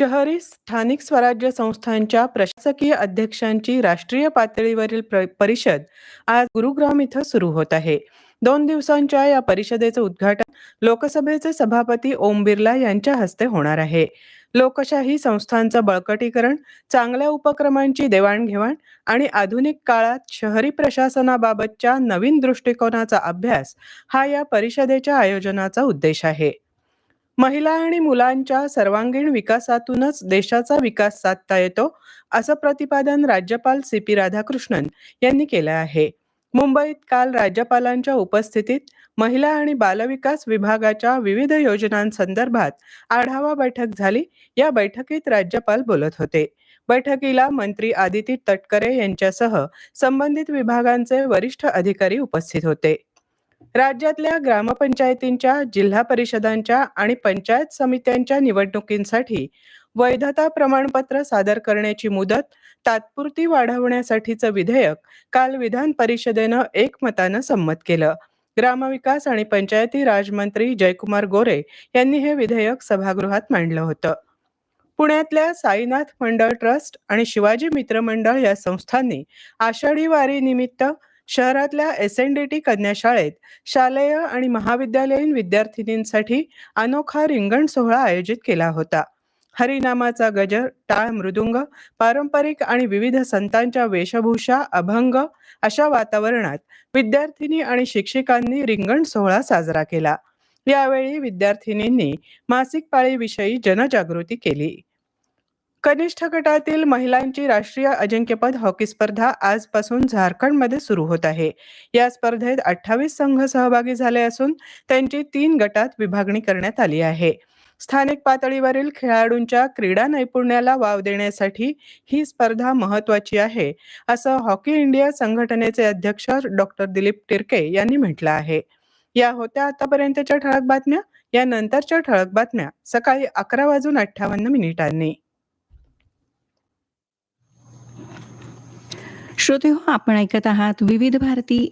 शहरी स्थानिक स्वराज्य संस्थांच्या प्रशासकीय अध्यक्षांची राष्ट्रीय पातळीवरील परिषद आज गुरुग्राम इथं सुरू होत आहे. दोन दिवसांच्या या परिषदेचं उद्घाटन लोकसभेचे सभापती ओम बिर्ला यांच्या हस्ते होणार आहे. लोकशाही संस्थांचं बळकटीकरण चांगल्या उपक्रमांची देवाणघेवाण आणि आधुनिक काळात शहरी प्रशासनाबाबतच्या नवीन दृष्टिकोनाचा अभ्यास हा या परिषदेच्या आयोजनाचा उद्देश आहे. महिला आणि मुलांच्या सर्वांगीण विकासातूनच देशाचा विकास साधता येतो असं प्रतिपादन राज्यपाल सी पी राधाकृष्णन यांनी केलं आहे. मुंबईत काल राज्यपालांच्या उपस्थितीत महिला आणि बालविकास विभागाच्या विविध योजनांसंदर्भात आढावा बैठक झाली. या बैठकीत राज्यपाल बोलत होते. बैठकीला मंत्री आदिती तटकरे यांच्यासह संबंधित विभागांचे वरिष्ठ अधिकारी उपस्थित होते. राज्यातल्या ग्रामपंचायतींच्या जिल्हा परिषदांच्या आणि पंचायत समित्यांच्या निवडणुकींसाठी वैधता प्रमाणपत्र सादर करण्याची मुदत तात्पुरती वाढवण्यासाठीचं विधेयक काल विधान परिषदेनं एकमतानं संमत केलं. ग्रामविकास आणि पंचायती राजमंत्री जयकुमार गोरे यांनी हे विधेयक सभागृहात मांडलं होतं. पुण्यातल्या साईनाथ मंडळ ट्रस्ट आणि शिवाजी मित्र मंडळ या संस्थांनी आषाढी वारी निमित्त शहरातल्या एस एन डी टी कन्याशाळेत शालेय आणि महाविद्यालयीन विद्यार्थिनींसाठी अनोखा रिंगण सोहळा आयोजित केला होता. हरिनामाचा गजर टाळ मृदुंग पारंपरिक आणि विविध संतांच्या वेशभूषा अभंग अशा वातावरणात विद्यार्थिनी आणि शिक्षिकांनी रिंगण सोहळा साजरा केला. यावेळी विद्यार्थिनींनी मासिक पाळीविषयी जनजागृती केली. कनिष्ठ गटातील महिलांची राष्ट्रीय अजिंक्यपद हॉकी स्पर्धा आजपासून झारखंडमध्ये सुरू होत आहे. या स्पर्धेत अठ्ठावीस संघ सहभागी झाले असून त्यांची तीन गटात विभागणी करण्यात आली आहे. स्थानिक पातळीवरील खेळाडूंच्या क्रीडा नैपुण्याला वाव देण्यासाठी ही स्पर्धा महत्वाची आहे असं हॉकी इंडिया संघटनेचे अध्यक्ष डॉक्टर दिलीप टिरके यांनी म्हटलं आहे. या होत्या आतापर्यंतच्या ठळक बातम्या या नंतरच्या ठळक बातम्या सकाळी अकरा वाजून अठ्ठावन्न मिनिटांनी. श्रोते हो आपण ऐकत आहात विविध भारती